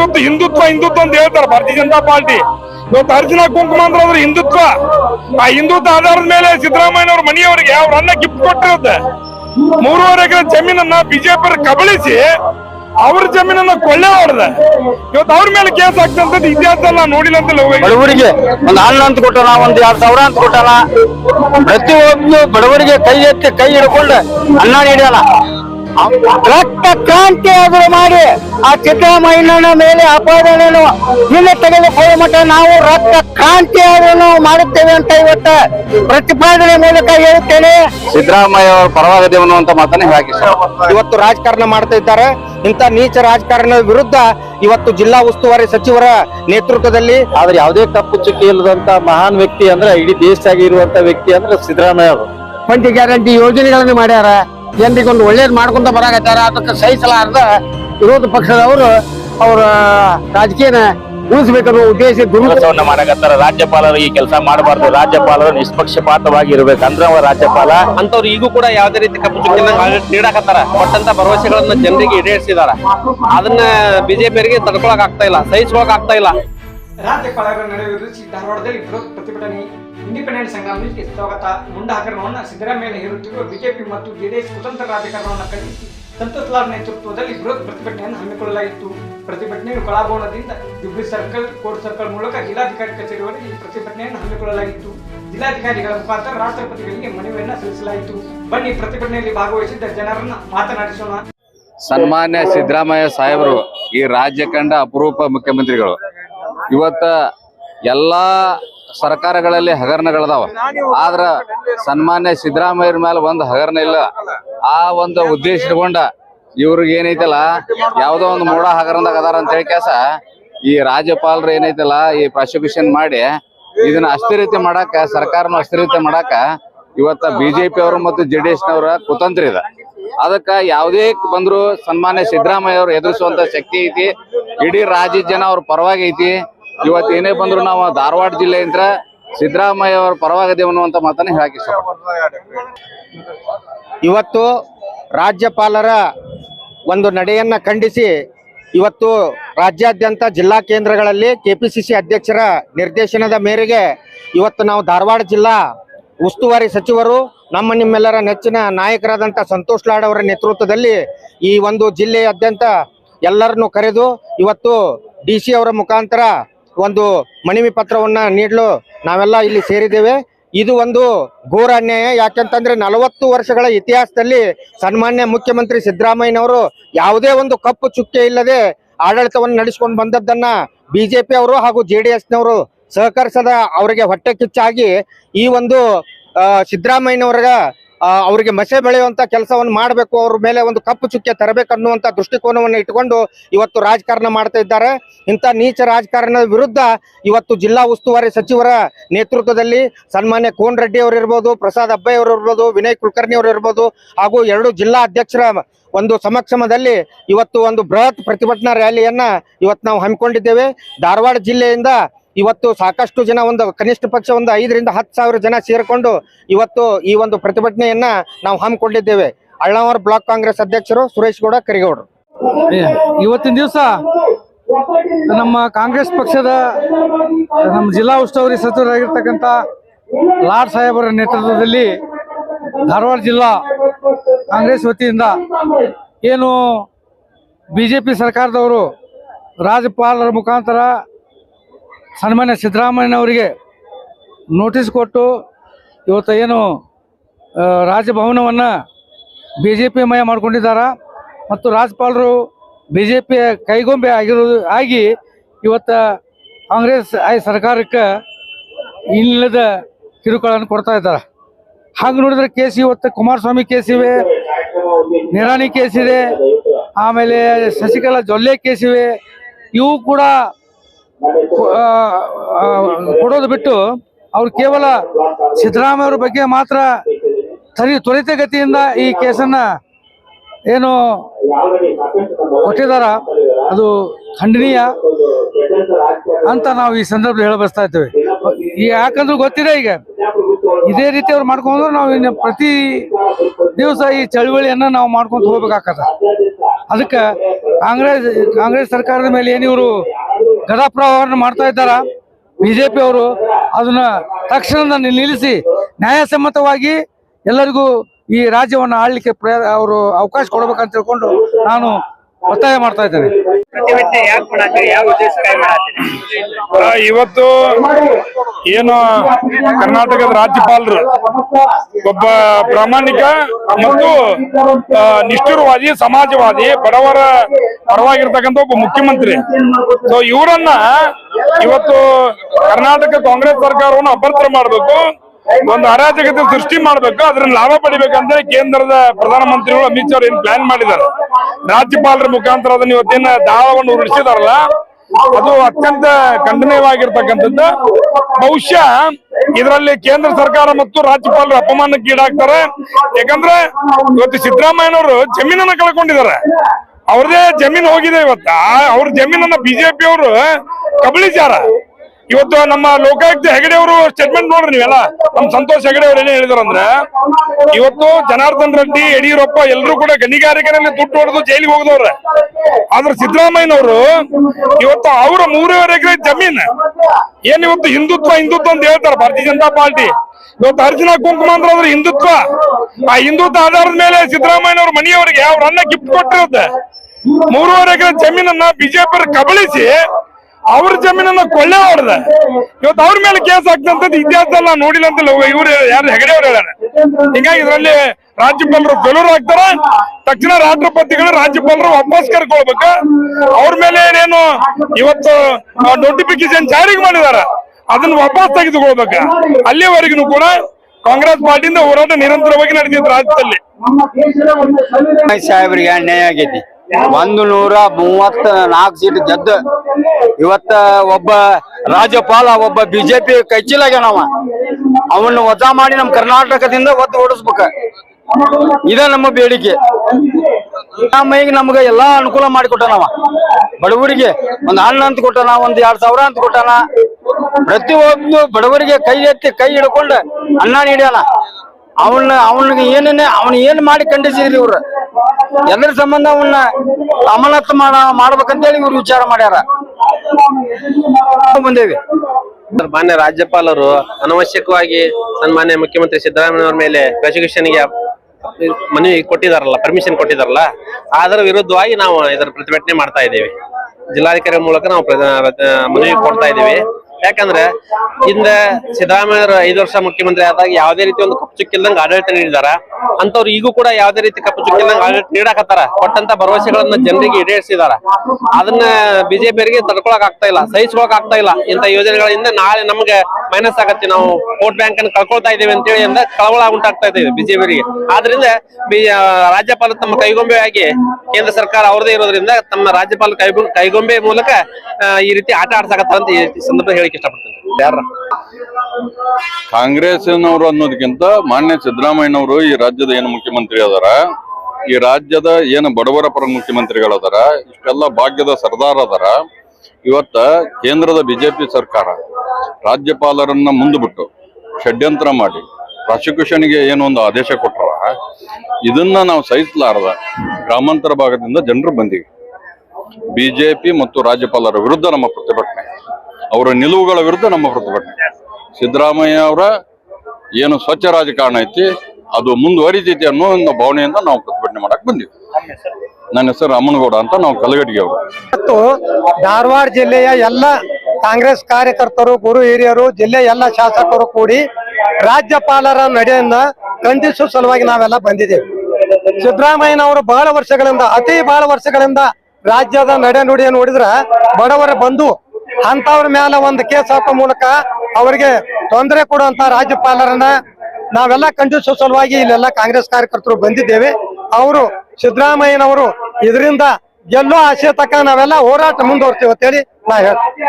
ಹಿಂದುತ್ವ ಹಿಂದುತ್ವ ಹಿಂದುತ್ವ ಅಂತ ಹೇಳ್ತಾರೆ ಭಾರತೀಯ ಜನತಾ ಪಾರ್ಟಿ. ಇವತ್ತು ಅರ್ಜುನ ಕುಂಕುಮ ಅಂದ್ರೆ ಹಿಂದುತ್ವ. ಆ ಹಿಂದುತ್ವ ಆಧಾರದ ಮೇಲೆ ಸಿದ್ದರಾಮಯ್ಯನವ್ರ ಮನೆಯವರಿಗೆ ಅವ್ರ ಅನ್ನ ಗಿಫ್ಟ್ ಕೊಟ್ಟಿರುತ್ತೆ. ಮೂರುವರೆ ಎಕರೆ ಜಮೀನನ್ನ ಬಿಜೆಪಿ ಕಬಳಿಸಿ ಅವ್ರ ಜಮೀನನ್ನ ಕೊಳ್ಳೆ ಹೊಡೆದ. ಇವತ್ತು ಅವ್ರ ಮೇಲೆ ಕೇಸ್ ಆಗ್ತಂತ ಇತಿಹಾಸದಲ್ಲಿ ನಾವು ನೋಡಿಲ್ಲ ಅಂತ ಬಡವರಿಗೆ ಒಂದ್ ಅಣ್ಣ ಅಂತ ಕೊಟ್ಟಣ ಒಂದ್ ಎರಡ್ ಸಾವಿರ ಅಂತ ಕೊಟ್ಟಣ ಪ್ರತಿಯೊಬ್ಬ ಬಡವರಿಗೆ ಕೈ ಎತ್ತಿ ಕೈ ಹಿಡ್ಕೊಂಡು ಅನ್ನ ನೀಡ್ಯಾನ. ರಕ್ತ ಕ್ರಾಂತಿ ಆದರೂ ಮಾಡಿ ಆ ಸಿದ್ದರಾಮಯ್ಯನ ಮೇಲೆ ಅಪಾದನೆಯನ್ನು ಹಿಂದೆ ತೆಗೆದುಕೊಳ್ಳುವ ಮಟ್ಟ ನಾವು ರಕ್ತ ಕ್ರಾಂತಿ ಆದರೂ ಮಾಡುತ್ತೇವೆ ಅಂತ ಇವತ್ತು ಪ್ರತಿಪಾದನೆ ಮೂಲಕ ಹೇಳುತ್ತೇನೆ. ಸಿದ್ದರಾಮಯ್ಯ ಅವರ ಪರವಾಗದೆ ಅನ್ನುವಂತ ಮಾತನ್ನ ಹೇಳಕ್ಕೆ ಇವತ್ತು ರಾಜಕಾರಣ ಮಾಡ್ತಾ ಇದ್ದಾರೆ. ಇಂಥ ನೀಚ ರಾಜಕಾರಣದ ವಿರುದ್ಧ ಇವತ್ತು ಜಿಲ್ಲಾ ಉಸ್ತುವಾರಿ ಸಚಿವರ ನೇತೃತ್ವದಲ್ಲಿ ಆದ್ರೆ ಯಾವುದೇ ತಪ್ಪು ಚುಕ್ಕಿ ಇಲ್ಲದಂತ ಮಹಾನ್ ವ್ಯಕ್ತಿ ಅಂದ್ರೆ ಇಡೀ ದೇಶದಾಗಿ ಇರುವಂತ ವ್ಯಕ್ತಿ ಅಂದ್ರೆ ಸಿದ್ದರಾಮಯ್ಯ ಅವರು. ಪಂಚ ಗ್ಯಾರಂಟಿ ಯೋಜನೆಗಳನ್ನು ಮಾಡ್ಯಾರ. ಜನರಿಗೆ ಒಳ್ಳೇದು ಒಳ್ಳೇದ್ ಮಾಡ್ಕೊಂತ ಬರಾಕತ್ತಾರ ಅದಕ್ಕೆ ಸಹಿಸಲಾರ್ದ ವಿರೋಧ ಪಕ್ಷದವರು ಅವರ ರಾಜಕೀಯನ ಉಳಿಸ್ಬೇಕನ್ನೋ ಉದ್ದೇಶ ದುರ್ಗಸವನ್ನ ಕೆಲಸವನ್ನ ಮಾಡಕತ್ತಾರ. ರಾಜ್ಯಪಾಲರು ಈ ಕೆಲಸ ಮಾಡಬಾರ್ದು. ರಾಜ್ಯಪಾಲರು ನಿಷ್ಪಕ್ಷಪಾತವಾಗಿ ಇರ್ಬೇಕು ಅಂದ್ರೆ ಅವ ರಾಜ್ಯಪಾಲ. ಅಂತವ್ರು ಈಗೂ ಕೂಡ ಯಾವ್ದೇ ರೀತಿ ಕಪ್ಪು ಚುಕ್ಕಿನ ನೀಡಕತ್ತಾರ. ಕೊಟ್ಟಂತ ಭರವಸೆಗಳನ್ನ ಜನರಿಗೆ ಈಡೇರಿಸಿದಾರ. ಅದನ್ನ ಬಿಜೆಪಿಯವರಿಗೆ ತಡ್ಕೊಳಕ್ ಆಗ್ತಾ ಇಲ್ಲ ಸಹಿಸ್ಕೊಳಕ್ ಆಗ್ತಾ ಇಲ್ಲ. ರಾಜ್ಯಪಾಲರ ನಡೆಯುವುದು ಧಾರವಾಡದಲ್ಲಿ ಪ್ರತಿಭಟನೆ. ಇಂಡಿಪೆಂಡೆಂಟ್ ಸಂಗ್ರಾಮಕ್ಕೆ ಸ್ವಾಗತ. ಮುಂಡ ಹಗರಣವನ್ನು ಸಿದ್ದರಾಮಯ್ಯ ಹೇರುತ್ತಿರುವ ಬಿಜೆಪಿ ಮತ್ತು ಜೆಡಿಎಸ್ ಕುತಂತ್ರ ರಾಜಕಾರಣವನ್ನು ಖಂಡಿಸಿ ಸಂತೋಷ್ ಲಾಲ್ ನೇತೃತ್ವದಲ್ಲಿ ಬೃಹತ್ ಪ್ರತಿಭಟನೆಯನ್ನು ಹಮ್ಮಿಕೊಳ್ಳಲಾಗಿತ್ತು ಪ್ರತಿಭಟನೆಯು ಕಲಾಭವನದಿಂದ ಯುಬಿ ಸರ್ಕಲ್ ಕೋರ್ಟ್ ಸರ್ಕಲ್ ಮೂಲಕ ಜಿಲ್ಲಾಧಿಕಾರಿ ಕಚೇರಿವರೆಗೆ ಈ ಪ್ರತಿಭಟನೆಯನ್ನು ಹಮ್ಮಿಕೊಳ್ಳಲಾಗಿತ್ತು ಜಿಲ್ಲಾಧಿಕಾರಿಗಳ ಮುಖಾಂತರ ರಾಷ್ಟ್ರಪತಿಗಳಿಗೆ ಮನವಿಯನ್ನ ಸಲ್ಲಿಸಲಾಯಿತು. ಬನ್ನಿ ಪ್ರತಿಭಟನೆಯಲ್ಲಿ ಭಾಗವಹಿಸಿದ್ದ ಜನರನ್ನು ಮಾತನಾಡಿಸೋಣ. ಸನ್ಮಾನ್ಯ ಸಿದ್ದರಾಮಯ್ಯ ಸಾಹೇಬರು, ಈ ರಾಜ್ಯ ಕಂಡ ಅಪರೂಪ ಮುಖ್ಯಮಂತ್ರಿಗಳು, ಇವತ್ತ ಎಲ್ಲಾ ಸರ್ಕಾರಗಳಲ್ಲಿ ಹಗರಣಗಳದಾವ. ಆದ್ರ ಸನ್ಮಾನ್ಯ ಸಿದ್ದರಾಮಯ್ಯ ಮೇಲೆ ಒಂದು ಹಗರಣ ಇಲ್ಲ. ಆ ಒಂದು ಉದ್ದೇಶ ಇಟ್ಕೊಂಡ ಇವ್ರಿಗೆ ಏನೈತಲ್ಲ, ಯಾವ್ದೋ ಒಂದು ಮೂಡ ಹಗರಣದಾಗ ಅದಾರ ಅಂತ ಹೇಳಿ ಕೇಸ, ಈ ರಾಜ್ಯಪಾಲರು ಏನೈತಲ್ಲ, ಈ ಪ್ರಾಸಿಕ್ಯೂಷನ್ ಮಾಡಿ ಇದನ್ನ ಅಸ್ಥಿರತೆ ಮಾಡಾಕ, ಸರ್ಕಾರನ ಅಸ್ಥಿರತೆ ಮಾಡಾಕ ಇವತ್ತ ಬಿಜೆಪಿ ಅವರು ಮತ್ತು ಜೆ ಡಿ ಎಸ್ ನವರ ಕುತಂತ್ರ ಇದೆ. ಅದಕ್ಕ ಯಾವುದೇ ಬಂದ್ರು ಸನ್ಮಾನ್ಯ ಸಿದ್ದರಾಮಯ್ಯ ಅವರು ಎದುರಿಸುವಂತ ಶಕ್ತಿ ಐತಿ. ಇಡೀ ರಾಜ್ಯ ಜನ ಅವ್ರ ಪರವಾಗಿ ಐತಿ. ಇವತ್ತು ಏನೇ ಬಂದ್ರು ನಾವು ಧಾರವಾಡ ಜಿಲ್ಲೆಯಿಂದ ಸಿದ್ದರಾಮಯ್ಯ ಅವರ ಪರವಾಗದೇವ್ ಅನ್ನುವಂತ ಮಾತನ್ನ ಹೇಳಕ್ ಇವತ್ತು ರಾಜ್ಯಪಾಲರ ಒಂದು ನಡೆಯನ್ನ ಖಂಡಿಸಿ ಇವತ್ತು ರಾಜ್ಯಾದ್ಯಂತ ಜಿಲ್ಲಾ ಕೇಂದ್ರಗಳಲ್ಲಿ ಕೆಪಿಸಿಸಿ ಅಧ್ಯಕ್ಷರ ನಿರ್ದೇಶನದ ಮೇರೆಗೆ ಇವತ್ತು ನಾವು ಧಾರವಾಡ ಜಿಲ್ಲಾ ಉಸ್ತುವಾರಿ ಸಚಿವರು, ನಮ್ಮ ನಿಮ್ಮೆಲ್ಲರ ನೆಚ್ಚಿನ ನಾಯಕರಾದಂತ ಸಂತೋಷ್ ಲಾಡ್ ಅವರ ನೇತೃತ್ವದಲ್ಲಿ ಈ ಒಂದು ಜಿಲ್ಲೆಯಾದ್ಯಂತ ಎಲ್ಲರನ್ನು ಕರೆದು ಇವತ್ತು ಡಿ ಸಿ ಅವರ ಮುಖಾಂತರ ಒಂದು ಮನವಿ ಪತ್ರವನ್ನ ನೀಡಲು. ನಾವೆಲ್ಲ ಇಲ್ಲಿ ಸೇರಿದ್ದೇವೆ. ಇದು ಒಂದು ಘೋರ ಅನ್ಯಾಯ. ಯಾಕೆಂತಂದ್ರೆ ನಲವತ್ತು ವರ್ಷಗಳ ಇತಿಹಾಸದಲ್ಲಿ ಸನ್ಮಾನ್ಯ ಮುಖ್ಯಮಂತ್ರಿ ಸಿದ್ದರಾಮಯ್ಯನವರು ಯಾವುದೇ ಒಂದು ಕಪ್ಪು ಚುಕ್ಕೆ ಇಲ್ಲದೆ ಆಡಳಿತವನ್ನು ನಡೆಸಿಕೊಂಡು ಬಂದದ್ದನ್ನ ಬಿಜೆಪಿ ಅವರು ಹಾಗೂ ಜೆ ಡಿ ಎಸ್ನವರು ಸಹಕರಿಸದ ಅವರಿಗೆ ಹೊಟ್ಟೆ ಕಿಚ್ಚಾಗಿ ಈ ಒಂದು ಸಿದ್ದರಾಮಯ್ಯನವರ ಅವರಿಗೆ ಮಸೆ ಬೆಳೆಯುವಂತ ಕೆಲಸವನ್ನು ಮಾಡಬೇಕು, ಅವ್ರ ಮೇಲೆ ಒಂದು ಕಪ್ಪು ಚುಕ್ಕೆ ತರಬೇಕನ್ನುವಂತ ದೃಷ್ಟಿಕೋನವನ್ನು ಇಟ್ಟುಕೊಂಡು ಇವತ್ತು ರಾಜಕಾರಣ ಮಾಡ್ತಾ ಇದ್ದಾರೆ. ಇಂಥ ನೀಚ ರಾಜಕಾರಣದ ವಿರುದ್ಧ ಇವತ್ತು ಜಿಲ್ಲಾ ಉಸ್ತುವಾರಿ ಸಚಿವರ ನೇತೃತ್ವದಲ್ಲಿ ಸನ್ಮಾನ್ಯ ಕೋನ್ ರೆಡ್ಡಿ ಅವರು ಇರ್ಬೋದು, ಪ್ರಸಾದ್ ಅಬ್ಬಾಯಿ ಅವರು ಇರ್ಬೋದು, ವಿನಯ್ ಕುಲಕರ್ಣಿ ಅವರು ಇರ್ಬೋದು, ಹಾಗೂ ಎರಡು ಜಿಲ್ಲಾ ಅಧ್ಯಕ್ಷರ ಒಂದು ಸಮಕ್ಷಮದಲ್ಲಿ ಇವತ್ತು ಒಂದು ಬೃಹತ್ ಪ್ರತಿಭಟನಾ ರ್ಯಾಲಿಯನ್ನ ಇವತ್ತು ನಾವು ಹಮ್ಮಿಕೊಂಡಿದ್ದೇವೆ. ಧಾರವಾಡ ಜಿಲ್ಲೆಯಿಂದ ಇವತ್ತು ಸಾಕಷ್ಟು ಜನ ಒಂದು ಕನಿಷ್ಠ ಪಕ್ಷ ಒಂದು ಐದರಿಂದ ಹತ್ತು ಸಾವಿರ ಜನ ಸೇರಿಕೊಂಡು ಇವತ್ತು ಈ ಒಂದು ಪ್ರತಿಭಟನೆಯನ್ನ ನಾವು ಹಮ್ಮಿಕೊಂಡಿದ್ದೇವೆ. ಅಳ್ಳಾವರ ಬ್ಲಾಕ್ ಕಾಂಗ್ರೆಸ್ ಅಧ್ಯಕ್ಷರು ಸುರೇಶ್ ಗೌಡ, ಕರಿಗೌಡರು. ಇವತ್ತಿನ ದಿವಸ ನಮ್ಮ ಕಾಂಗ್ರೆಸ್ ಪಕ್ಷದ ನಮ್ಮ ಜಿಲ್ಲಾ ಉಸ್ತುವಾರಿ ಸಚಿವರಾಗಿರ್ತಕ್ಕಂಥ ಲಾಡ್ ಸಾಹೇಬರ ನೇತೃತ್ವದಲ್ಲಿ ಧಾರವಾಡ ಜಿಲ್ಲಾ ಕಾಂಗ್ರೆಸ್ ವತಿಯಿಂದ ಏನು ಬಿ ಜೆ ಪಿ ಸರ್ಕಾರದವರು ರಾಜ್ಯಪಾಲರ ಮುಖಾಂತರ ಸನ್ಮಾನ್ಯ ಸಿದ್ದರಾಮಯ್ಯನವರಿಗೆ ನೋಟಿಸ್ ಕೊಟ್ಟು ಇವತ್ತು ಏನು ರಾಜಭವನವನ್ನು ಬಿ ಜೆ ಪಿ ಮಯ ಮಾಡ್ಕೊಂಡಿದ್ದಾರೆ ಮತ್ತು ರಾಜ್ಯಪಾಲರು ಬಿ ಜೆ ಪಿಯ ಕೈಗೊಂಬೆ ಆಗಿರೋದು ಆಗಿ ಇವತ್ತು ಕಾಂಗ್ರೆಸ್ ಆಯ್ ಸರ್ಕಾರಕ್ಕೆ ಇಲ್ಲದ ಕಿರುಕುಳನ್ನು ಕೊಡ್ತಾ ಇದ್ದಾರೆ? ಹಾಗೆ ನೋಡಿದ್ರೆ ಕೇಸ್ ಇವತ್ತು ಕುಮಾರಸ್ವಾಮಿ ಕೇಸ್ ಇವೆ, ನಿರಾಣಿ ಕೇಸ್ ಇದೆ, ಆಮೇಲೆ ಶಶಿಕಲಾ ಜೊಲ್ಲೆ ಕೇಸ್ ಇವೆ, ಇವು ಕೂಡ ಕೊಡೋದು ಬಿಟ್ಟು ಅವ್ರು ಕೇವಲ ಸಿದ್ದರಾಮಯ್ಯ ಅವ್ರ ಬಗ್ಗೆ ಮಾತ್ರ ತ್ವರಿ ತ್ವರಿತಗತಿಯಿಂದ ಈ ಕೇಸನ್ನ ಏನು ಕೊಟ್ಟಿದಾರ. ಅದು ಖಂಡನೀಯ ಅಂತ ನಾವು ಈ ಸಂದರ್ಭದಲ್ಲಿ ಹೇಳ ಬಯಸ್ತಾ ಇದ್ದೇವೆ ಯಾಕಂದ್ರೆ ಗೊತ್ತಿದೆ ಈಗ. ಇದೇ ರೀತಿ ಅವ್ರು ಮಾಡ್ಕೊಂಡ್ರೆ ನಾವು ಪ್ರತಿ ದಿವಸ ಈ ಚಳುವಳಿಯನ್ನ ನಾವು ಮಾಡ್ಕೊಂತ ಹೋಗ್ಬೇಕಾಗತ್ತ ಅದಕ್ಕೆ ಕಾಂಗ್ರೆಸ್ ಕಾಂಗ್ರೆಸ್ ಸರ್ಕಾರದ ಮೇಲೆ ಏನು ಇವರು ಗದಾಪ್ರವಾಹವನ್ನು ಮಾಡ್ತಾ ಇದ್ದಾರ? ಬಿಜೆಪಿ ಅವರು ಅದನ್ನ ತಕ್ಷಣ ನಿಲ್ಲಿಸಿ ನ್ಯಾಯಸಮ್ಮತವಾಗಿ ಎಲ್ಲರಿಗೂ ಈ ರಾಜ್ಯವನ್ನು ಆಳ್ಲಿಕ್ಕೆ ಪ್ರಯ ಅವರು ಅವಕಾಶ ಕೊಡ್ಬೇಕಂತ ತಿಳ್ಕೊಂಡು ನಾನು ಒತ್ತಾಯ ಮಾಡ್ತಾ ಇದ್ದೇನೆ. ಆ, ಇವತ್ತು ಏನು ಕರ್ನಾಟಕದ ರಾಜ್ಯಪಾಲರು ಒಬ್ಬ ಪ್ರಾಮಾಣಿಕ ಮತ್ತು ನಿಷ್ಠುರವಾದಿ ಸಮಾಜವಾದಿ ಬಡವರ ಪರವಾಗಿರ್ತಕ್ಕಂಥ ಒಬ್ಬ ಮುಖ್ಯಮಂತ್ರಿ. ಸೊ ಇವರನ್ನ ಇವತ್ತು ಕರ್ನಾಟಕ ಕಾಂಗ್ರೆಸ್ ಸರ್ಕಾರವನ್ನು ಅಭ್ಯರ್ಥನೆ ಮಾಡಬೇಕು. ಒಂದು ಅರಾಜಕತೆ ಸೃಷ್ಟಿ ಮಾಡಬೇಕು ಅದ್ರ ಲಾಭ ಪಡಿಬೇಕಂದ್ರೆ ಕೇಂದ್ರದ ಪ್ರಧಾನಮಂತ್ರಿಗಳು ಅಮಿತ್ ಶಾ ಅವ್ರು ಏನ್ ಪ್ಲಾನ್ ಮಾಡಿದ್ದಾರೆ? ರಾಜ್ಯಪಾಲರ ಮುಖಾಂತರ ಅದನ್ನ ಇವತ್ತಿನ ದಾಳವನ್ನು ಉರುಳಿಸಿದಾರಲ್ಲ, ಅದು ಅತ್ಯಂತ ಖಂಡನೀಯವಾಗಿರ್ತಕ್ಕಂಥದ್ದು. ಬಹುಶಃ ಇದರಲ್ಲಿ ಕೇಂದ್ರ ಸರ್ಕಾರ ಮತ್ತು ರಾಜ್ಯಪಾಲರು ಅಪಮಾನಕ್ಕೆ ಈಡಾಗ್ತಾರೆ. ಯಾಕಂದ್ರೆ ಇವತ್ತು ಸಿದ್ದರಾಮಯ್ಯನವರು ಜಮೀನನ್ನ ಕಳ್ಕೊಂಡಿದ್ದಾರೆ. ಅವ್ರದೇ ಜಮೀನು ಹೋಗಿದೆ ಇವತ್ತ. ಅವ್ರ ಜಮೀನನ್ನ ಬಿಜೆಪಿ ಅವರು ಕಬಳಿಸ್ಯಾರ. ಇವತ್ತು ನಮ್ಮ ಲೋಕಾಯುಕ್ತ ಹೆಗಡೆ ಅವರು ಸ್ಟೇಟ್ಮೆಂಟ್ ನೋಡ್ರಿ ನೀವೆಲ್ಲ. ನಮ್ ಸಂತೋಷ್ ಹೆಗಡೆ ಅವ್ರು ಏನೇ ಹೇಳಿದ್ರಂದ್ರೆ ಇವತ್ತು ಜನಾರ್ದನ್ ರೆಡ್ಡಿ, ಯಡಿಯೂರಪ್ಪ ಎಲ್ಲರೂ ಕೂಡ ಗಣಿಗಾರಿಕೆನಲ್ಲಿ ದುಡ್ಡು ಹೊಡೆದು ಜೈಲಿಗೆ ಹೋಗದವ್ರೆ. ಆದ್ರೆ ಸಿದ್ದರಾಮಯ್ಯನವರು ಇವತ್ತು ಅವರ ಮೂರುವರೆ ಎಕರೆ ಜಮೀನ್ ಏನ್ ಇವತ್ತು ಹಿಂದುತ್ವ ಹಿಂದುತ್ವ ಅಂತ ಹೇಳ್ತಾರೆ ಭಾರತೀಯ ಜನತಾ ಪಾರ್ಟಿ. ಇವತ್ತು ಅರ್ಜುನ ಕುಂಕುಮ ಅಂದ್ರೆ ಅದ್ರ ಹಿಂದುತ್ವ. ಆ ಹಿಂದುತ್ವ ಆಧಾರದ ಮೇಲೆ ಸಿದ್ದರಾಮಯ್ಯನವ್ರ ಮನೆಯವರಿಗೆ ಅವ್ರ ಅನ್ನ ಗಿಫ್ಟ್ ಕೊಟ್ಟಿರುತ್ತೆ. ಮೂರುವರೆ ಎಕರೆ ಜಮೀನನ್ನ ಬಿಜೆಪಿ ಕಬಳಿಸಿ ಅವ್ರ ಜಮೀನನ್ನ ಕೊಳ್ಳೆ ಹೊಡೆದ. ಇವತ್ತು ಅವ್ರ ಮೇಲೆ ಕೇಸ್ ಆಗ್ತಂತದ್ದು ಇತಿಹಾಸದಲ್ಲಿ ನಾವು ನೋಡಿಲ್ಲ ಅಂತ ಇವ್ರು ಯಾರು ಹೆಗಡೆ ಅವ್ರು ಹೇಳ್ಯಾರ. ಹಿಂಗಾಗಿ ಇದರಲ್ಲಿ ರಾಜ್ಯಪಾಲರು ಬೆಲೂರ್ ಆಗ್ತಾರ ತಕ್ಷಣ ರಾಷ್ಟ್ರಪತಿಗಳು ರಾಜ್ಯಪಾಲರು ವಾಪಸ್ ಕರ್ಕೊಳ್ಬೇಕ ಅವ್ರ ಮೇಲೆ ಏನೇನು ಇವತ್ತು ನೋಟಿಫಿಕೇಶನ್ ಜಾರಿಗೆ ಮಾಡಿದಾರ ಅದನ್ನ ವಾಪಸ್ ತೆಗೆದುಕೊಳ್ಬೇಕ. ಅಲ್ಲಿವರೆಗೂ ಕೂಡ ಕಾಂಗ್ರೆಸ್ ಪಾರ್ಟಿಯಿಂದ ಹೋರಾಟ ನಿರಂತರವಾಗಿ ನಡೆದಿತ್ತು ರಾಜ್ಯದಲ್ಲಿ. ಸಾಹೇಬರಿಗೆ ಅನ್ಯಾಯ ಆಗೈತಿ ಒಂದು ನೂರ ಮೂವತ್ತ ನಾಲ್ಕು ಸೀಟ್ ಗೆದ್ದ. ಇವತ್ತ ಒಬ್ಬ ರಾಜ್ಯಪಾಲ, ಒಬ್ಬ ಬಿಜೆಪಿ ಕೈಚಿಲಾಗ್ಯಾನವ. ಅವನ್ನ ವಜಾ ಮಾಡಿ ನಮ್ ಕರ್ನಾಟಕದಿಂದ ಒದ್ದು ಓಡಿಸ್ಬೇಕ. ಇದ ನಮ್ಮ ಬೇಡಿಕೆ. ಮೈಗೆ ನಮ್ಗ ಎಲ್ಲಾ ಅನುಕೂಲ ಮಾಡಿಕೊಟ್ಟನವ ಬಡವರಿಗೆ ಒಂದ್ ಹಣ್ಣು ಅಂತ ಕೊಟ್ಟನ, ಒಂದ್ ಎರಡ್ ಸಾವಿರ ಅಂತ ಕೊಟ್ಟನ. ಪ್ರತಿಯೊಬ್ಬ ಬಡವರಿಗೆ ಕೈ ಎತ್ತಿ ಕೈ ಹಿಡ್ಕೊಂಡು ಅನ್ನ ನೀಡ್ಯಾನ. ಅವನ್ನ, ಅವನಿಗೆ ಏನೇನೆ, ಅವನ್ ಏನ್ ಮಾಡಿ ಖಂಡಿಸಿದ್ರಿ ಇವ್ರು? ಎಲ್ಲರ ಸಂಬಂಧ ಅವನ್ನ ಅಮಾನತ್ ಮಾಡ, ಮಾಡ್ಬೇಕಂತೇಳಿ ಇವ್ರು ವಿಚಾರ ಮಾಡ್ಯಾರ. ಬಂದೇವಿ. ಮಾನ್ಯ ರಾಜ್ಯಪಾಲರು ಅನವಶ್ಯಕವಾಗಿ ಸನ್ಮಾನ್ಯ ಮುಖ್ಯಮಂತ್ರಿ ಸಿದ್ದರಾಮಯ್ಯ ಮೇಲೆ ಪ್ರಾಸಿಕ್ಯೂಷನ್ಗೆ ಮನವಿ ಕೊಟ್ಟಿದಾರಲ್ಲ ಪರ್ಮಿಷನ್ ಕೊಟ್ಟಿದಾರಲ್ಲ, ಅದರ ವಿರುದ್ಧವಾಗಿ ನಾವು ಇದರ ಪ್ರತಿಭಟನೆ ಮಾಡ್ತಾ ಇದ್ದೀವಿ. ಜಿಲ್ಲಾಧಿಕಾರಿ ಮೂಲಕ ನಾವು ಮನವಿ ಕೊಡ್ತಾ ಇದ್ದೀವಿ. ಯಾಕಂದ್ರೆ ಹಿಂದೆ ಸಿದ್ದರಾಮಯ್ಯರು ಐದು ವರ್ಷ ಮುಖ್ಯಮಂತ್ರಿ ಆದಾಗ ಯಾವುದೇ ರೀತಿ ಒಂದು ಕಪ್ಪು ಚುಕ್ಕಿಲ್ದಂಗೆ ಆಡಳಿತ ನೀಡಿದಾರ. ಅಂತವ್ರು ಈಗೂ ಕೂಡ ಯಾವುದೇ ರೀತಿ ಕಪ್ಪು ಚುಕ್ಕಿಲ್ದಂಗೆ ಆಡಳಿತ ನೀಡಕತ್ತಾರ. ಕೊಟ್ಟಂತ ಭರವಸೆಗಳನ್ನ ಜನರಿಗೆ ಈಡೇರಿಸಿದಾರ. ಅದನ್ನ ಬಿಜೆಪಿಯವರಿಗೆ ತಡ್ಕೊಳಕ್ ಆಗ್ತಾ ಇಲ್ಲ, ಸಹಿಸ್ಕೊಳಕ್ ಆಗ್ತಾ ಇಲ್ಲ. ಇಂತ ಯೋಜನೆಗಳಿಂದ ನಾಳೆ ನಮ್ಗೆ ಮೈನಸ್ ಆಗತ್ತೆ. ನಾವು ವೋಟ್ ಬ್ಯಾಂಕ್ ಅನ್ನು ಕಳ್ಕೊಳ್ತಾ ಇದ್ದೇವೆ ಅಂತೇಳಿ ಅಂತ ಕಳವಳ ಉಂಟಾಗ್ತಾ ಇದೆ ಬಿಜೆಪಿಯವರಿಗೆ. ಆದ್ರಿಂದ ರಾಜ್ಯಪಾಲ ತಮ್ಮ ಕೈಗೊಂಬೆ ಆಗಿ ಕೇಂದ್ರ ಸರ್ಕಾರ ಅವ್ರದೇ ಇರೋದ್ರಿಂದ ತಮ್ಮ ರಾಜ್ಯಪಾಲ ಕೈಗೊಂಬೆ ಮೂಲಕ ಈ ರೀತಿ ಆಟ ಆಡ್ಸಕತ್ತಾರ ಅಂತ ಈ ಸಂದರ್ಭ ಹೇಳಿಕ್ಕೆ ಇಷ್ಟಪಡ್ತೀನಿ ಯಾರ ಕಾಂಗ್ರೆಸ್ನವರು ಅನ್ನೋದಕ್ಕಿಂತ ಮಾನ್ಯ ಸಿದ್ದರಾಮಯ್ಯನವರು ಈ ರಾಜ್ಯದ ಏನು ಮುಖ್ಯಮಂತ್ರಿ ಅದಾರ ಈ ರಾಜ್ಯದ ಏನು ಬಡವರ ಪರ ಮುಖ್ಯಮಂತ್ರಿಗಳದಾರ ಇಷ್ಟೆಲ್ಲ ಭಾಗ್ಯದ ಸರ್ದಾರ್ ಅದಾರ. ಇವತ್ತ ಕೇಂದ್ರದ ಬಿಜೆಪಿ ಸರ್ಕಾರ ರಾಜ್ಯಪಾಲರನ್ನ ಮುಂದ್ಬಿಟ್ಟು ಷಡ್ಯಂತ್ರ ಮಾಡಿ ಪ್ರಾಸಿಕ್ಯೂಷನ್ಗೆ ಏನೋ ಒಂದು ಆದೇಶ ಕೊಟ್ಟರ ಇದನ್ನ ನಾವು ಸಹಿಸಲಾರದ ಗ್ರಾಮಾಂತರ ಭಾಗದಿಂದ ಜನರು ಬಂದಿವಿ. ಬಿಜೆಪಿ ಮತ್ತು ರಾಜ್ಯಪಾಲರ ವಿರುದ್ಧ ನಮ್ಮ ಪ್ರತಿಭಟನೆ. ಅವರ ನಿಲುವುಗಳ ವಿರುದ್ಧ ನಮ್ಮ ಪ್ರತಿಭಟನೆ. ಸಿದ್ದರಾಮಯ್ಯ ಅವರ ಏನು ಸ್ವಚ್ಛ ರಾಜಕಾರಣ ಐತಿ, ಅದು ಮುಂದುವರಿತೈತಿ ಅನ್ನೋ ಒಂದು ಭಾವನೆಯಿಂದ ನಾವು ಪ್ರತಿಭಟನೆ ಮಾಡಕ್ ಬಂದಿವಿ. ನನ್ನ ಹೆಸರು ರಾಮನಗೌಡ ಅಂತ ನಾವು ಕಲಗಟ್ಟಿಗೆ ಅವರು. ಮತ್ತು ಧಾರವಾಡ ಜಿಲ್ಲೆಯ ಎಲ್ಲ ಕಾಂಗ್ರೆಸ್ ಕಾರ್ಯಕರ್ತರು, ಗುರು ಹಿರಿಯರು, ಜಿಲ್ಲೆಯ ಎಲ್ಲ ಶಾಸಕರು ಕೂಡಿ ರಾಜ್ಯಪಾಲರ ನಡೆಯನ್ನ ಖಂಡಿಸುವ ಸಲುವಾಗಿ ನಾವೆಲ್ಲ ಬಂದಿದ್ದೇವೆ. ಸಿದ್ದರಾಮಯ್ಯನವರು ಬಹಳ ವರ್ಷಗಳಿಂದ, ಅತಿ ಬಹಳ ವರ್ಷಗಳಿಂದ ರಾಜ್ಯದ ನಡೆ ನುಡಿಯನ್ನು ನೋಡಿದ್ರ ಬಡವರ ಬಂಧು ಅಂತವ್ರ ಮೇಲೆ ಒಂದು ಕೇಸ್ ಹಾಕೋ ಮೂಲಕ ಅವರಿಗೆ ತೊಂದರೆ ಕೊಡುವಂತ ರಾಜ್ಯಪಾಲರನ್ನ ನಾವೆಲ್ಲ ಖಂಡಿಸೋ ಸಲುವಾಗಿ ಇಲ್ಲೆಲ್ಲ ಕಾಂಗ್ರೆಸ್ ಕಾರ್ಯಕರ್ತರು ಬಂದಿದ್ದೇವೆ. ಅವರು ಸಿದ್ದರಾಮಯ್ಯನವರು ಇದರಿಂದ ಎಲ್ಲೋ ಆಶೆ ತಕ್ಕ ನಾವೆಲ್ಲ ಹೋರಾಟ ಮುಂದುವರ್ತೀವಿ ಅಂತೇಳಿ ನಾ ಹೇಳ್ತೀನಿ.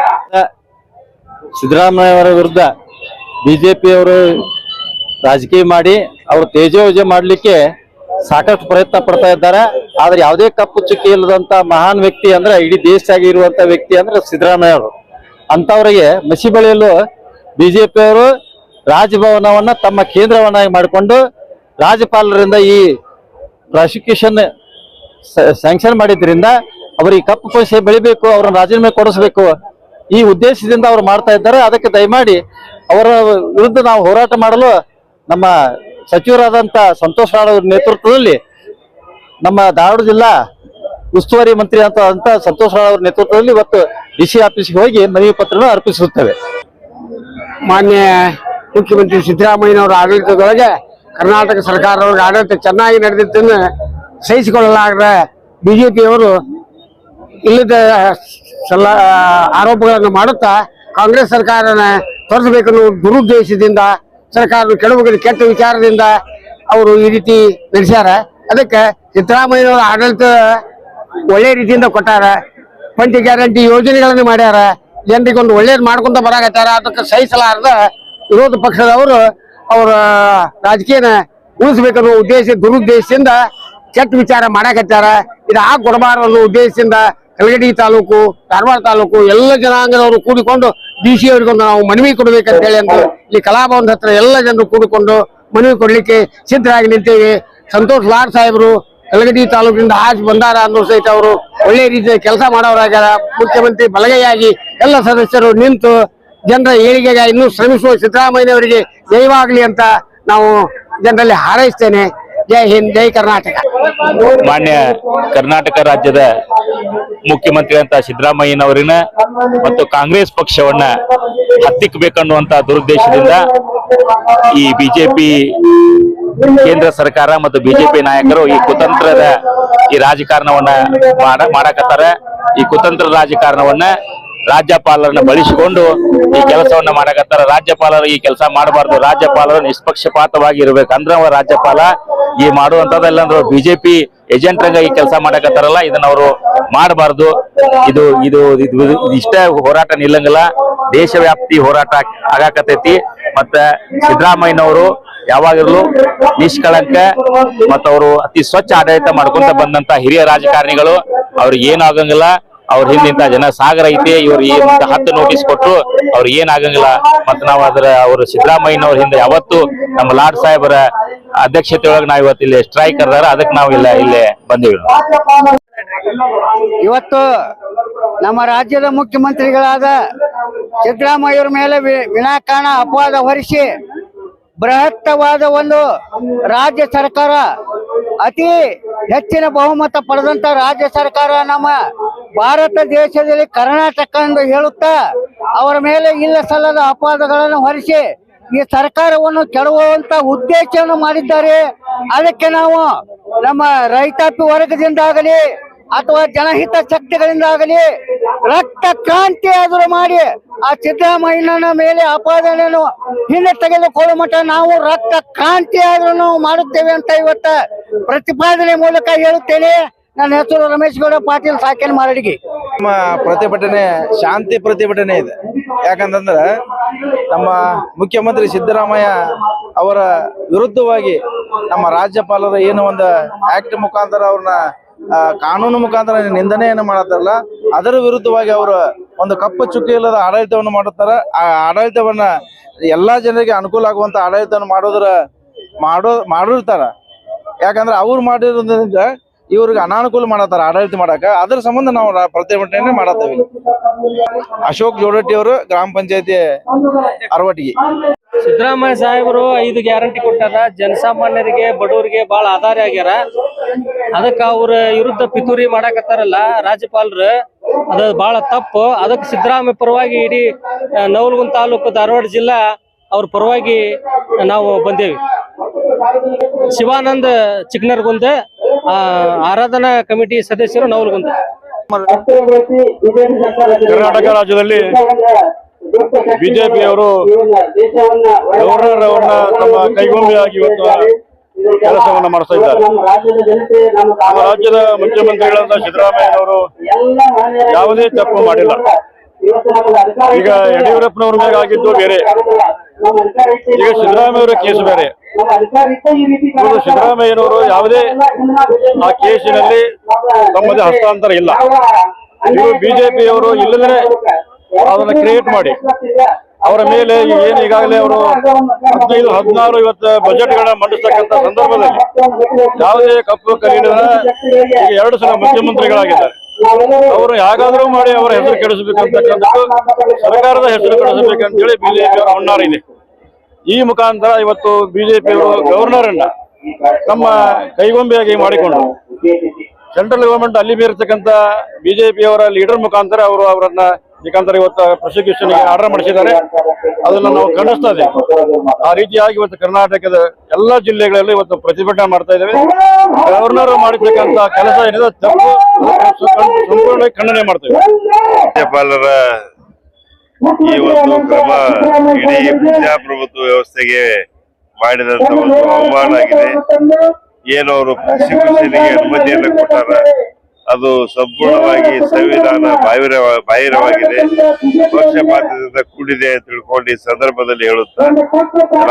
ಸಿದ್ದರಾಮಯ್ಯ ಅವರ ವಿರುದ್ಧ ಬಿಜೆಪಿಯವರು ರಾಜಕೀಯ ಮಾಡಿ ಅವರು ತೇಜೋವಜೆ ಮಾಡಲಿಕ್ಕೆ ಸಾಕಷ್ಟು ಪ್ರಯತ್ನ ಪಡ್ತಾ ಇದ್ದಾರೆ. ಆದ್ರೆ ಯಾವುದೇ ಕಪ್ಪು ಚುಕ್ಕಿ ಇಲ್ಲದಂತ ಮಹಾನ್ ವ್ಯಕ್ತಿ ಅಂದ್ರೆ ಇಡೀ ದೇಶದಾಗ ಇರುವಂತ ವ್ಯಕ್ತಿ ಅಂದ್ರೆ ಸಿದ್ದರಾಮಯ್ಯ ಅವರು. ಅಂತವರಿಗೆ ಮಸಿ ಬಿಜೆಪಿ ಅವರು ರಾಜಭವನವನ್ನ ತಮ್ಮ ಕೇಂದ್ರವನ್ನಾಗಿ ಮಾಡಿಕೊಂಡು ರಾಜ್ಯಪಾಲರಿಂದ ಈ ಪ್ರಾಸಿಕ್ಯೂಷನ್ ಸ್ಯಾಂಕ್ಷನ್ ಮಾಡಿದ್ರಿಂದ ಅವ್ರಿಗೆ ಕಪ್ಪು ಪೈಸೆ ಬೆಳಿಬೇಕು, ಅವ್ರನ್ನ ರಾಜೀನಾಮೆ ಕೊಡಿಸ್ಬೇಕು ಈ ಉದ್ದೇಶದಿಂದ ಅವ್ರು ಮಾಡ್ತಾ ಇದ್ದಾರೆ. ಅದಕ್ಕೆ ದಯಮಾಡಿ ಅವರ ವಿರುದ್ಧ ನಾವು ಹೋರಾಟ ಮಾಡಲು ನಮ್ಮ ಸಚಿವರಾದಂತ ಸಂತೋಷ್ ರಾವ್ ಅವರ ನೇತೃತ್ವದಲ್ಲಿ ನಮ್ಮ ಧಾರವಾಡ ಜಿಲ್ಲಾ ಉಸ್ತುವಾರಿ ಮಂತ್ರಿ ಅಂತ ಅಂತ ಸಂತೋಷ್ ರಾವ್ ಅವರ ನೇತೃತ್ವದಲ್ಲಿ ಇವತ್ತು ಡಿ ಸಿ ಆಫೀಸ್ಗೆ ಹೋಗಿ ಮನವಿ ಪತ್ರವನ್ನು ಅರ್ಪಿಸುತ್ತೇವೆ. ಮಾನ್ಯ ಮುಖ್ಯಮಂತ್ರಿ ಸಿದ್ದರಾಮಯ್ಯನವರ ಆಡಳಿತದೊಳಗೆ ಕರ್ನಾಟಕ ಸರ್ಕಾರದವ್ರ ಆಡಳಿತ ಚೆನ್ನಾಗಿ ನಡೆದಿದ್ದನ್ನು ಸಹಿಸಿಕೊಳ್ಳಲಾಗದ ಬಿಜೆಪಿಯವರು ಇಲ್ಲದ ಸಲ ಆರೋಪಗಳನ್ನು ಮಾಡುತ್ತಾ ಕಾಂಗ್ರೆಸ್ ಸರ್ಕಾರನ ತೊರೆಸಬೇಕನ್ನೋ ದುರುದ್ದೇಶದಿಂದ, ಸರ್ಕಾರದ ಕೆಡವುಗಳ ಕೆಟ್ಟ ವಿಚಾರದಿಂದ ಅವರು ಈ ರೀತಿ ನಡೆಸ್ಯಾರ. ಅದಕ್ಕೆ ಸಿದ್ದರಾಮಯ್ಯನವರ ಆಡಳಿತ ಒಳ್ಳೆ ರೀತಿಯಿಂದ ಕೊಟ್ಟಾರ, ಪಂಚ ಗ್ಯಾರಂಟಿ ಯೋಜನೆಗಳನ್ನು ಮಾಡ್ಯಾರ ಜನರಿಗೆ ಒಂದು ಒಳ್ಳೇದು ಮಾಡ್ಕೊಂತ ಬರಾಕತ್ತಾರ, ಅದಕ್ಕೆ ಸಹಿಸಲಾರ್ದ ವಿರೋಧ ಪಕ್ಷದವರು ಅವರ ರಾಜಕೀಯನ ಉಳಿಸ್ಬೇಕನ್ನೋ ಉದ್ದೇಶ, ದುರುದ್ದೇಶದಿಂದ ಕೆಟ್ಟ ವಿಚಾರ ಮಾಡಾಕತ್ತಾರ. ಇದು ಆ ಕೊಡಬಾರದು ಅನ್ನೋ ಉದ್ದೇಶದಿಂದ ಕಲಗಡಿ ತಾಲೂಕು, ಧಾರವಾಡ ತಾಲೂಕು ಎಲ್ಲ ಜನಾಂಗದವರು ಕೂಡಿಕೊಂಡು ಡಿ ಸಿ ಅವರಿಗೊಂದು ನಾವು ಮನವಿ ಕೊಡಬೇಕಂತ ಹೇಳಿ ಅಂತ ಇಲ್ಲಿ ಕಲಾಭವನದ ಹತ್ರ ಎಲ್ಲ ಜನರು ಕೂಡಿಕೊಂಡು ಮನವಿ ಕೊಡಲಿಕ್ಕೆ ಸಿದ್ಧರಾಗಿ ನಿಂತೇವೆ. ಸಂತೋಷ್ ಲಾಡ್ ಸಾಹೇಬರು, ಕಲಗಡಿ ತಾಲೂಕಿನಿಂದ ಆಚೆ ಬಂದಾರ ಅನ್ನೋ ಸಹಿತ ಅವರು ಒಳ್ಳೆ ರೀತಿಯ ಕೆಲಸ ಮಾಡೋರಾಗ್ಯಾರ. ಮುಖ್ಯಮಂತ್ರಿ ಬಲಗೈಯಾಗಿ ಎಲ್ಲ ಸದಸ್ಯರು ನಿಂತು ಜನರ ಏಳಿಗೆಗೆ ಇನ್ನೂ ಶ್ರಮಿಸುವ ಸಿದ್ದರಾಮಯ್ಯನವರಿಗೆ ಜಯವಾಗಲಿ ಅಂತ ನಾವು ಜನರಲ್ಲಿ ಹಾರೈಸ್ತೇನೆ. ಜೈ ಹಿಂದ್, ಜೈ ಕರ್ನಾಟಕ. ಮಾನ್ಯ ಕರ್ನಾಟಕ ರಾಜ್ಯದ ಮುಖ್ಯಮಂತ್ರಿ ಅಂತ ಸಿದ್ದರಾಮಯ್ಯನವರಿನ ಮತ್ತು ಕಾಂಗ್ರೆಸ್ ಪಕ್ಷವನ್ನ ಹತ್ತಿಕ್ಕಬೇಕನ್ನುವಂತ ದುರುದ್ದೇಶದಿಂದ ಈ ಬಿಜೆಪಿ ಕೇಂದ್ರ ಸರ್ಕಾರ ಮತ್ತು ಬಿಜೆಪಿ ನಾಯಕರು ಈ ಕುತಂತ್ರದ ಈ ರಾಜಕಾರಣವನ್ನ ಮಾಡ ಮಾಡಕತ್ತಾರ. ಈ ಕುತಂತ್ರ ರಾಜಕಾರಣವನ್ನ ರಾಜ್ಯಪಾಲರನ್ನ ಬಳಸಿಕೊಂಡು ಈ ಕೆಲಸವನ್ನ ಮಾಡಕತ್ತಾರ. ರಾಜ್ಯಪಾಲರು ಈ ಕೆಲಸ ಮಾಡಬಾರ್ದು. ರಾಜ್ಯಪಾಲರು ನಿಷ್ಪಕ್ಷಪಾತವಾಗಿ ಇರ್ಬೇಕು ಅಂದ್ರೆ ಅವ ರಾಜ್ಯಪಾಲ ಈ ಮಾಡುವಂತದ್ದೆಲ್ಲ ಬಿಜೆಪಿ ಏಜೆಂಟ್ ರಂಗ ಈ ಕೆಲಸ ಮಾಡಕತ್ತಾರಲ್ಲ, ಇದನ್ನ ಅವರು ಮಾಡಬಾರ್ದು. ಇದು ಇದು ಇಷ್ಟೇ ಹೋರಾಟ ನಿಲ್ಲಂಗಿಲ್ಲ. ದೇಶವ್ಯಾಪ್ತಿ ಹೋರಾಟ ಆಗಾಕತೈತಿ ಮತ್ತ ಸಿದ್ದರಾಮಯ್ಯನವರು ಯಾವಾಗಿರ್ಲು ನಿಷ್ಕಳಂಕ ಮತ್ತ ಅವರು ಅತಿ ಸ್ವಚ್ಛ ಆಡಳಿತ ಮಾಡ್ಕೊಂತ ಬಂದಂತ ಹಿರಿಯ ರಾಜಕಾರಣಿಗಳು. ಅವ್ರಿಗೆ ಏನು ಆಗಂಗಿಲ್ಲ. ಅವ್ರ ಹಿಂದಿಂತ ಜನ ಸಾಗರ ಐತಿ, ಇವ್ರು ಹತ್ತು ನೋಟಿಸ್ ಕೊಟ್ರು, ಅವ್ರ ಏನಾಗಂಗಿಲ್ಲ ಮತ್ತ ನಾವ್ ಅದ್ರ ಅವರು ಸಿದ್ದರಾಮಯ್ಯನವ್ರ ಹಿಂದೆ ಯಾವತ್ತು ನಮ್ಮ ಲಾಡ್ ಸಾಹೇಬರ ಅಧ್ಯಕ್ಷತೆ ಒಳಗೆ ನಾವು ಇವತ್ತು ಇಲ್ಲಿ ಸ್ಟ್ರೈಕ್ ಕರ್ದಾರ ಅದಕ್ಕೆ ನಾವು ಇಲ್ಲ, ಇಲ್ಲಿ ಬಂದಿವಿ. ಇವತ್ತು ನಮ್ಮ ರಾಜ್ಯದ ಮುಖ್ಯಮಂತ್ರಿಗಳಾದ ಸಿದ್ದರಾಮಯ್ಯ ಮೇಲೆ ವಿನಾಕಾರಣ ಅಪವಾದ ಹೊರಿಸಿ ಬೃಹತ್ತವಾದ ಒಂದು ರಾಜ್ಯ ಸರ್ಕಾರ ಅತಿ ಹೆಚ್ಚಿನ ಬಹುಮತ ಪಡೆದಂತ ರಾಜ್ಯ ಸರ್ಕಾರ ನಮ್ಮ ಭಾರತ ದೇಶದಲ್ಲಿ ಕರ್ನಾಟಕ ಎಂದು ಹೇಳುತ್ತಾ ಅವರ ಮೇಲೆ ಇಲ್ಲ ಸಲ್ಲದ ಅಪವಾದಗಳನ್ನು ಹೊರಿಸಿ ಈ ಸರ್ಕಾರವನ್ನು ಕೆಡವುವಂತ ಉದ್ದೇಶವನ್ನು ಮಾಡಿದ್ದಾರೆ. ಅದಕ್ಕೆ ನಾವು ನಮ್ಮ ರೈತಾಪಿ ವರ್ಗದಿಂದಾಗಲಿ ಅಥವಾ ಜನಹಿತ ಶಕ್ತಿಗಳಿಂದಾಗಲಿ ರಕ್ತ ಕ್ರಾಂತಿ ಆದರೂ ಮಾಡಿ ಆ ಸಿದ್ದರಾಮಯ್ಯನ ಮೇಲೆ ಅಪಾದನೆಯನ್ನು ಹಿಂದೆ ತೆಗೆದುಕೊಳ್ಳುವ ಮಟ್ಟ ನಾವು ರಕ್ತ ಕ್ರಾಂತಿ ಆದ್ರೂ ಮಾಡುತ್ತೇವೆ ಅಂತ ಇವತ್ತ ಪ್ರತಿಪಾದನೆ ಮೂಲಕ ಹೇಳುತ್ತೇನೆ. ನನ್ನ ಹೆಸರು ರಮೇಶ್ ಗೌಡ, ಪಾಟೀಲ್ ಸಾಕೇನ್ ಮಾರಡಿಗೆ. ನಮ್ಮ ಪ್ರತಿಭಟನೆ, ಶಾಂತಿ ಪ್ರತಿಭಟನೆ ಇದೆ. ಯಾಕಂತಂದ್ರೆ ನಮ್ಮ ಮುಖ್ಯಮಂತ್ರಿ ಸಿದ್ದರಾಮಯ್ಯ ಅವರ ವಿರುದ್ಧವಾಗಿ ನಮ್ಮ ರಾಜ್ಯಪಾಲರ ಏನು ಒಂದು ಆಕ್ಟ್ ಮುಖಾಂತರ ಅವ್ರನ್ನ ಕಾನೂನು ಮುಖಾಂತರ ನಿಂದನೆಯನ್ನು ಮಾಡತ್ತಾರಲ್ಲ, ಅದರ ವಿರುದ್ಧವಾಗಿ ಅವರು ಒಂದು ಕಪ್ಪು ಚುಕ್ಕಿ ಇಲ್ಲದ ಆಡಳಿತವನ್ನು ಮಾಡುತ್ತಾರೆ. ಆ ಆಡಳಿತವನ್ನ ಎಲ್ಲಾ ಜನರಿಗೆ ಅನುಕೂಲ ಆಗುವಂತ ಆಡಳಿತವನ್ನು ಮಾಡೋದ್ರ, ಮಾಡೋ, ಮಾಡಿರ್ತಾರ. ಯಾಕಂದ್ರೆ ಅವ್ರು ಮಾಡಿರೋದ್ರಿಂದ ಇವ್ರಿಗೆ ಅನಾನುಕೂಲ ಮಾಡತ್ತಾರ ಆಡಳಿತ ಮಾಡಾಕ ಅದ್ರ ಸಂಬಂಧ ನಾವು ಪ್ರತಿಭಟನೆ ಮಾಡತ್ತೇವೆ. ಅಶೋಕ್ ಜೋಡಟ್ಟಿ ಅವರು ಗ್ರಾಮ ಪಂಚಾಯತಿ ಅರವಟಿಗೆ ಸಿದ್ದರಾಮಯ್ಯ ಸಾಹೇಬರು ಐದು ಗ್ಯಾರಂಟಿ ಕೊಟ್ಟಾರ. ಜನಸಾಮಾನ್ಯರಿಗೆ ಬಡವರಿಗೆ ಬಹಳ ಆಧಾರ ಆಗ್ಯಾರ. ಅದಕ್ಕ ಅವ್ರ ವಿರುದ್ಧ ಪಿತೂರಿ ಮಾಡಾಕತ್ತಾರಲ್ಲ ರಾಜ್ಯಪಾಲರು. ಅದು ಬಹಳ ತಪ್ಪು. ಅದಕ್ಕೆ ಸಿದ್ದರಾಮಯ್ಯ ಪರವಾಗಿ ಇಡೀ ನವಲಗುಂದ ತಾಲೂಕು ಧಾರವಾಡ ಜಿಲ್ಲಾ ಅವ್ರ ಪರವಾಗಿ ನಾವು ಬಂದೇವಿ. ಶಿವಾನಂದ ಚಿಕ್ನರ್ಗುಂದ ಆ, ಆರಾಧನಾ ಕಮಿಟಿ ಸದಸ್ಯರು ನವಲಗುಂದ. ಕರ್ನಾಟಕ ರಾಜ್ಯದಲ್ಲಿ ಬಿಜೆಪಿಯವರು ಗವರ್ನರ್ ಅವರನ್ನ ತಮ್ಮ ಕೈಗೊಂಬೆಯಾಗಿ ಇವತ್ತು ಕೆಲಸವನ್ನ ಮಾಡಿಸ್ತಾ ಇದ್ದಾರೆ. ನಮ್ಮ ರಾಜ್ಯದ ಮುಖ್ಯಮಂತ್ರಿಗಳಾದ ಸಿದ್ದರಾಮಯ್ಯನವರು ಯಾವುದೇ ತಪ್ಪು ಮಾಡಿಲ್ಲ. ಈಗ ಯಡಿಯೂರಪ್ಪನವ್ರ ಮೇಲೆ ಆಗಿದ್ದು ಬೇರೆ. ಈಗ ಸಿದ್ದರಾಮಯ್ಯವರ ಕೇಸು ಬೇರೆ. ಇವರು ಸಿದ್ದರಾಮಯ್ಯನವರು ಯಾವುದೇ ಆ ಕೇಸಿನಲ್ಲಿ ತಮ್ಮದೇ ಹಸ್ತಾಂತರ ಇಲ್ಲ. ಇವರು ಬಿಜೆಪಿಯವರು ಇಲ್ಲದೇ ಅದನ್ನ ಕ್ರಿಯೇಟ್ ಮಾಡಿ. ಅವರ ಮೇಲೆ ಏನು ಈಗಾಗಲೇ ಅವರು ಹದಿನೈದು ಹದಿನಾರು ಇವತ್ತು ಬಜೆಟ್ ಗಳನ್ನ ಮಂಡಿಸ್ತಕ್ಕಂಥ ಸಂದರ್ಭದಲ್ಲಿ ಯಾವುದೇ ಕಪ್ಪು ಕಲ್ಲಿನ ಈಗ ಎರಡು ಸಲ ಮುಖ್ಯಮಂತ್ರಿಗಳಾಗಿದ್ದಾರೆ. ಅವರು ಯಾಗಾದರೂ ಮಾಡಿ ಅವರ ಹೆಸರು ಕೆಡಿಸಬೇಕಂತಕ್ಕಂಥದ್ದು ಸರ್ಕಾರದ ಹೆಸರು ಕೆಡಿಸಬೇಕಂತೇಳಿ ಬಿಜೆಪಿ ಅವರ ಹುನ್ನಾರ ಇದೆ. ಈ ಮುಖಾಂತರ ಇವತ್ತು ಬಿಜೆಪಿ ಗವರ್ನರ್ ಅನ್ನ ತಮ್ಮ ಕೈಗೊಂಬೆಯಾಗಿ ಮಾಡಿಕೊಂಡು ಸೆಂಟ್ರಲ್ ಗವರ್ಮೆಂಟ್ ಅಲ್ಲಿ ಬೀರತಕ್ಕಂತ ಬಿಜೆಪಿ ಅವರ ಲೀಡರ್ ಮುಖಾಂತರ ಅವರು ಅವರನ್ನ ಮುಖಾಂತರ ಇವತ್ತು ಪ್ರಾಸಿಕ್ಯೂಷನ್ ಆರ್ಡರ್ ಮಾಡಿಸಿದ್ದಾರೆ. ಅದನ್ನ ನಾವು ಖಂಡಿಸ್ತಾ ಇದ್ದೇವೆ. ಆ ರೀತಿಯಾಗಿ ಇವತ್ತು ಕರ್ನಾಟಕದ ಎಲ್ಲಾ ಜಿಲ್ಲೆಗಳಲ್ಲಿ ಇವತ್ತು ಪ್ರತಿಭಟನೆ ಮಾಡ್ತಾ ಇದ್ದೇವೆ. ಗವರ್ನರ್ ಮಾಡಿರ್ತಕ್ಕಂತ ಕೆಲಸ ಏನಿದೆ, ತಪ್ಪು, ಸಂಪೂರ್ಣವಾಗಿ ಖಂಡನೆ ಮಾಡ್ತೇವೆ ರಾಜ್ಯಪಾಲರ ಈ ಒಂದು ಕ್ರಮ ಇಡೀ ಪ್ರಜಾಪ್ರಭುತ್ವ ವ್ಯವಸ್ಥೆಗೆ ಮಾಡಿದಂತ ಒಂದು ಅವಮಾನ ಆಗಿದೆ. ಏನು ಅವರು ಪ್ರಾಸಿಕ್ಯೂಷನ್ಗೆ ಅನುಮತಿಯನ್ನು ಕೊಟ್ಟಾರ. ಅದು ಸಂಪೂರ್ಣವಾಗಿ ಸಂವಿಧಾನ ಬಾಹಿರ ಬಾಹಿರವಾಗಿದೆ. ಪಕ್ಷಪಾತದಿಂದ ಕೂಡಿದೆ ಅಂತ ತಿಳ್ಕೊಂಡು ಈ ಸಂದರ್ಭದಲ್ಲಿ ಹೇಳುತ್ತಾ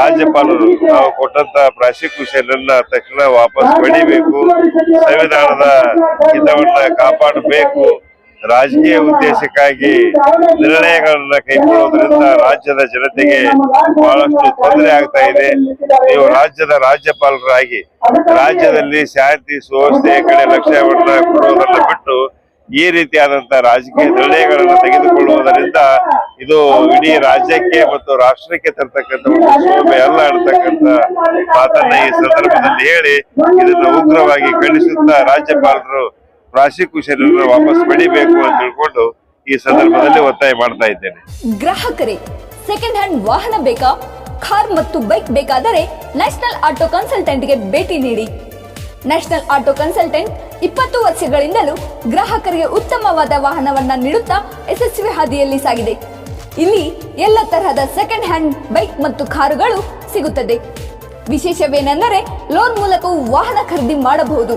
ರಾಜ್ಯಪಾಲರು ನಾವು ಕೊಟ್ಟಂತ ಪ್ರಾಸಿಕ್ಯೂಷನ್ ಅನ್ನ ತಕ್ಷಣ ವಾಪಸ್ ಪಡಿಬೇಕು. ಸಂವಿಧಾನದ ಹಿತವನ್ನ ಕಾಪಾಡಬೇಕು. ರಾಜಕೀಯ ಉದ್ದೇಶಕ್ಕಾಗಿ ನಿರ್ಣಯಗಳನ್ನ ಕೈಗೊಳ್ಳುವುದರಿಂದ ರಾಜ್ಯದ ಜನತೆಗೆ ಬಹಳಷ್ಟು ತೊಂದರೆ ಆಗ್ತಾ ಇದೆ. ನೀವು ರಾಜ್ಯದ ರಾಜ್ಯಪಾಲರಾಗಿ ರಾಜ್ಯದಲ್ಲಿ ಶಾಂತಿ ಸುವ್ಯವಸ್ಥೆಯ ಕಡೆ ಲಕ್ಷ್ಯವನ್ನ ಕೊಡುವುದನ್ನ ಬಿಟ್ಟು ಈ ರೀತಿಯಾದಂತಹ ರಾಜಕೀಯ ನಿರ್ಣಯಗಳನ್ನು ತೆಗೆದುಕೊಳ್ಳುವುದರಿಂದ ಇದು ಇಡೀ ರಾಜ್ಯಕ್ಕೆ ಮತ್ತು ರಾಷ್ಟ್ರಕ್ಕೆ ತರ್ತಕ್ಕಂಥ ಒಂದು ಶೋಭೆ ಅಲ್ಲ ಮಾತನ್ನ ಈ ಸಂದರ್ಭದಲ್ಲಿ ಹೇಳಿ ಇದನ್ನು ಉಗ್ರವಾಗಿ ಖಂಡಿಸುತ್ತಾ ರಾಜ್ಯಪಾಲರು ಪ್ರಾಸಿಕ್ಯೂಷನ್ ವಾಪಸ್ ಪಡಿಬೇಕು ಅಂತ ತಿಳ್ಕೊಂಡು ಈ ಸಂದರ್ಭದಲ್ಲಿ ಒತ್ತಾಯ ಮಾಡ್ತಾ ಇದ್ದೇನೆ. ಗ್ರಾಹಕರೇ ಸೆಕೆಂಡ್ ಹ್ಯಾಂಡ್ ವಾಹನ ಬೇಕಾ? ಕಾರ್ ಮತ್ತು ಬೈಕ್ ಬೇಕಾದರೆ ನ್ಯಾಷನಲ್ ಆಟೋ ಕನ್ಸಲ್ಟೆಂಟ್ಗೆ ಭೇಟಿ ನೀಡಿ. ನ್ಯಾಷನಲ್ ಆಟೋ ಕನ್ಸಲ್ಟೆಂಟ್ ಇಪ್ಪತ್ತು ವರ್ಷಗಳಿಂದಲೂ ಗ್ರಾಹಕರಿಗೆ ಉತ್ತಮವಾದ ವಾಹನವನ್ನ ನೀಡುತ್ತಾ ಯಶಸ್ವಿ ಹಾದಿಯಲ್ಲಿ ಸಾಗಿದೆ. ಇಲ್ಲಿ ಎಲ್ಲ ತರಹದ ಸೆಕೆಂಡ್ ಹ್ಯಾಂಡ್ ಬೈಕ್ ಮತ್ತು ಕಾರುಗಳು ಸಿಗುತ್ತದೆ. ವಿಶೇಷವೇನೆಂದರೆ ಲೋನ್ ಮೂಲಕವೂ ವಾಹನ ಖರೀದಿ ಮಾಡಬಹುದು.